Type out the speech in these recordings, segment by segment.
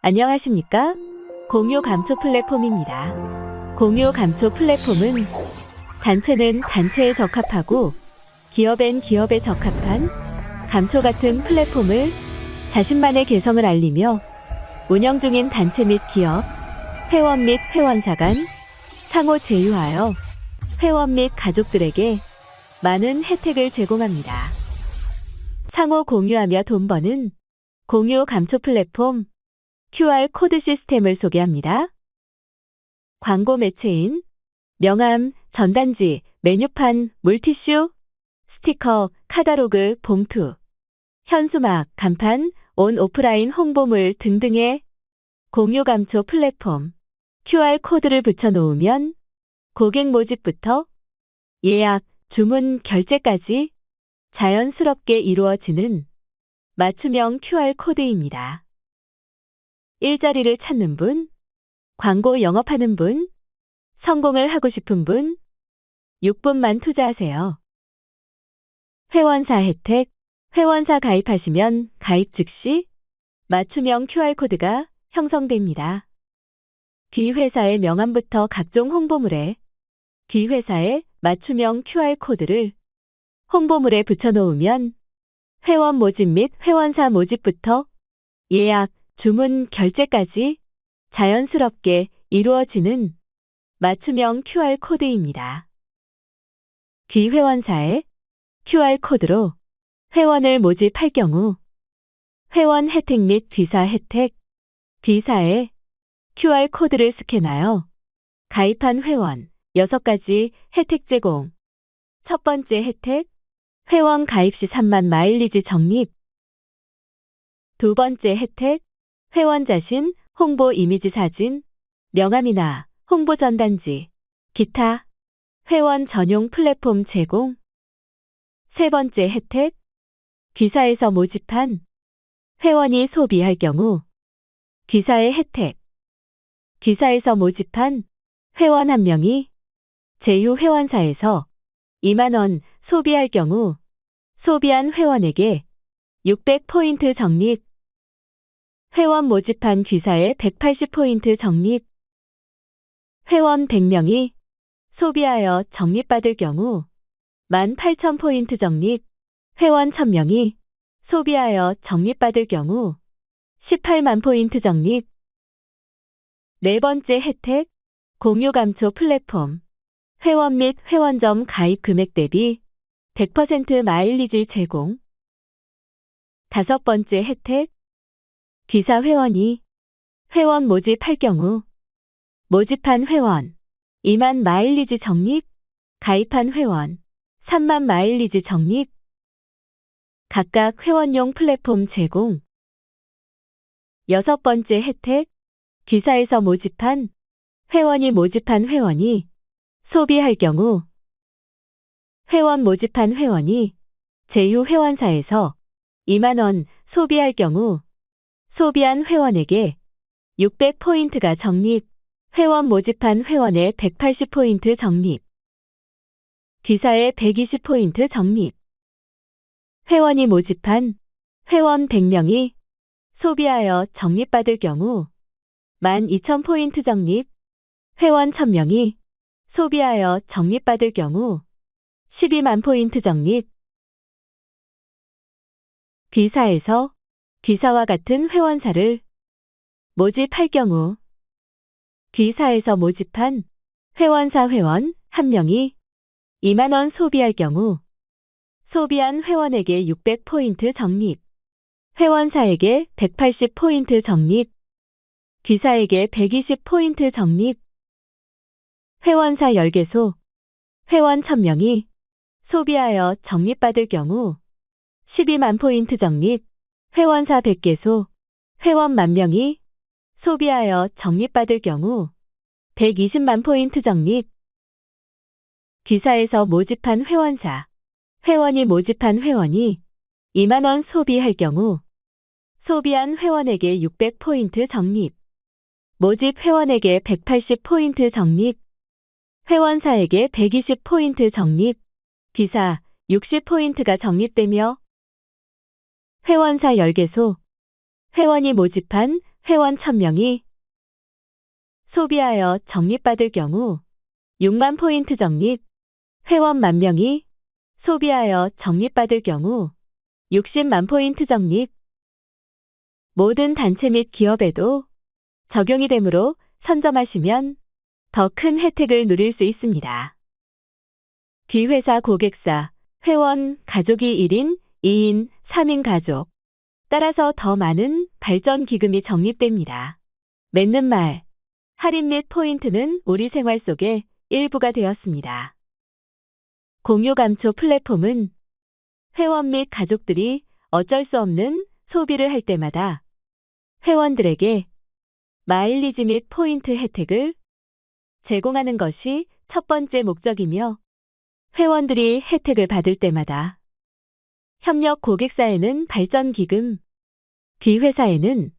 안녕하십니까? 공유 감초 플랫폼입니다. 공유 감초 플랫폼은 단체는 단체에 적합하고 기업엔 기업에 적합한 감초 같은 플랫폼을 자신만의 개성을 알리며 운영 중인 단체 및 기업, 회원 및 회원사 간 상호 제휴하여 회원 및 가족들에게 많은 혜택을 제공합니다. 상호 공유하며 돈 버는 공유 감초 플랫폼 QR 코드 시스템을 소개합니다. 광고 매체인 명함, 전단지, 메뉴판, 물티슈, 스티커, 카다로그, 봉투, 현수막, 간판, 온 오프라인 홍보물 등등의 공유 감초 플랫폼 QR 코드를 붙여놓으면 고객 모집부터 예약, 주문, 결제까지 자연스럽게 이루어지는 맞춤형 QR 코드입니다. 일자리를 찾는 분, 광고 영업하는 분, 성공을 하고 싶은 분, 6분만 투자하세요. 회원사 혜택, 회원사 가입하시면 가입 즉시 맞춤형 QR코드가 형성됩니다. 기회사의 명함부터 각종 홍보물에 기회사의 맞춤형 QR코드를 홍보물에 붙여놓으면 회원 모집 및 회원사 모집부터 예약, 주문, 결제까지 자연스럽게 이루어지는 맞춤형 QR코드입니다. 기회원사의 QR코드로 회원을 모집할 경우 회원 혜택 및 비사 혜택, 비사에 QR코드를 스캔하여 가입한 회원 6가지 혜택 제공. 첫 번째 혜택, 회원 가입 시 3만 마일리지 적립. 두 번째 혜택, 회원 자신 홍보 이미지 사진, 명함이나 홍보 전단지, 기타, 회원 전용 플랫폼 제공. 세 번째 혜택, 기사에서 모집한 회원이 소비할 경우 기사의 혜택, 기사에서 모집한 회원 한 명이 제휴 회원사에서 2만원 소비할 경우 소비한 회원에게 600포인트 적립, 회원 모집한 기사에 180포인트 적립, 회원 100명이 소비하여 적립받을 경우 18,000포인트 적립, 회원 1000명이 소비하여 적립받을 경우 18만 포인트 적립. 네 번째 혜택, 공유 감초 플랫폼. 회원 및 회원점 가입 금액 대비 100% 마일리지 제공. 다섯 번째 혜택, 기사 회원이 회원 모집할 경우 모집한 회원 2만 마일리지 적립, 가입한 회원 3만 마일리지 적립. 각각 회원용 플랫폼 제공. 여섯 번째 혜택, 기사에서 모집한 회원이 모집한 회원이 소비할 경우 회원 모집한 회원이 제휴 회원사에서 2만원 소비할 경우 소비한 회원에게 600포인트가 적립, 회원 모집한 회원의 180포인트 적립, 기사의 120포인트 적립, 회원이 모집한 회원 100명이 소비하여 적립받을 경우 12,000포인트 적립, 회원 1000명이 소비하여 적립받을 경우 12만 포인트 적립. 기사에서 기사와 같은 회원사를 모집할 경우 기사에서 모집한 회원사 회원 1명이 2만원 소비할 경우 소비한 회원에게 600포인트 적립, 회원사에게 180포인트 적립, 기사에게 120포인트 적립, 회원사 10개소, 회원 1000명이 소비하여 적립받을 경우 12만 포인트 적립, 회원사 100개소, 회원 만 명이 소비하여 적립받을 경우 120만 포인트 적립, 기사에서 모집한 회원사, 회원이 모집한 회원이 2만원 소비할 경우 소비한 회원에게 600포인트 적립, 모집 회원에게 180포인트 적립, 회원사에게 120포인트 적립, 기사 60포인트가 적립되며 회원사 10개소, 회원이 모집한 회원 1000명이 소비하여 적립받을 경우 6만 포인트 적립, 회원 만 명이 소비하여 적립받을 경우 60만 포인트 적립. 모든 단체 및 기업에도 적용이 되므로 선점하시면 더 큰 혜택을 누릴 수 있습니다. 귀회사 고객사, 회원, 가족이 1인, 2인, 3인 가족. 따라서 더 많은 발전 기금이 적립됩니다. 맺는 말, 할인 및 포인트는 우리 생활 속의 일부가 되었습니다. 공유 감초 플랫폼은 회원 및 가족들이 어쩔 수 없는 소비를 할 때마다 회원들에게 마일리지 및 포인트 혜택을 제공하는 것이 첫 번째 목적이며 회원들이 혜택을 받을 때마다 협력 고객사에는 발전 기금, 귀회사에는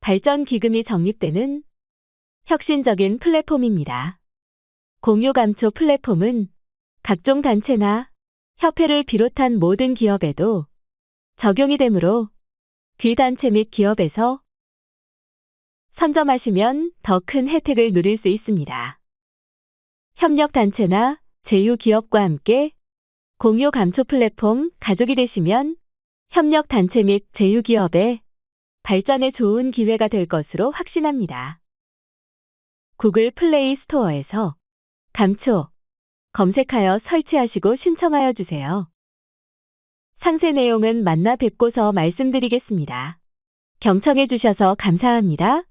발전 기금이 적립되는 혁신적인 플랫폼입니다. 공유 감초 플랫폼은 각종 단체나 협회를 비롯한 모든 기업에도 적용이 되므로 귀단체 및 기업에서 선점하시면 더 큰 혜택을 누릴 수 있습니다. 협력단체나 제휴기업과 함께 공유 감초 플랫폼 가족이 되시면 협력 단체 및 제휴기업의 발전에 좋은 기회가 될 것으로 확신합니다. 구글 플레이 스토어에서 감초 검색하여 설치하시고 신청하여 주세요. 상세 내용은 만나 뵙고서 말씀드리겠습니다. 경청해 주셔서 감사합니다.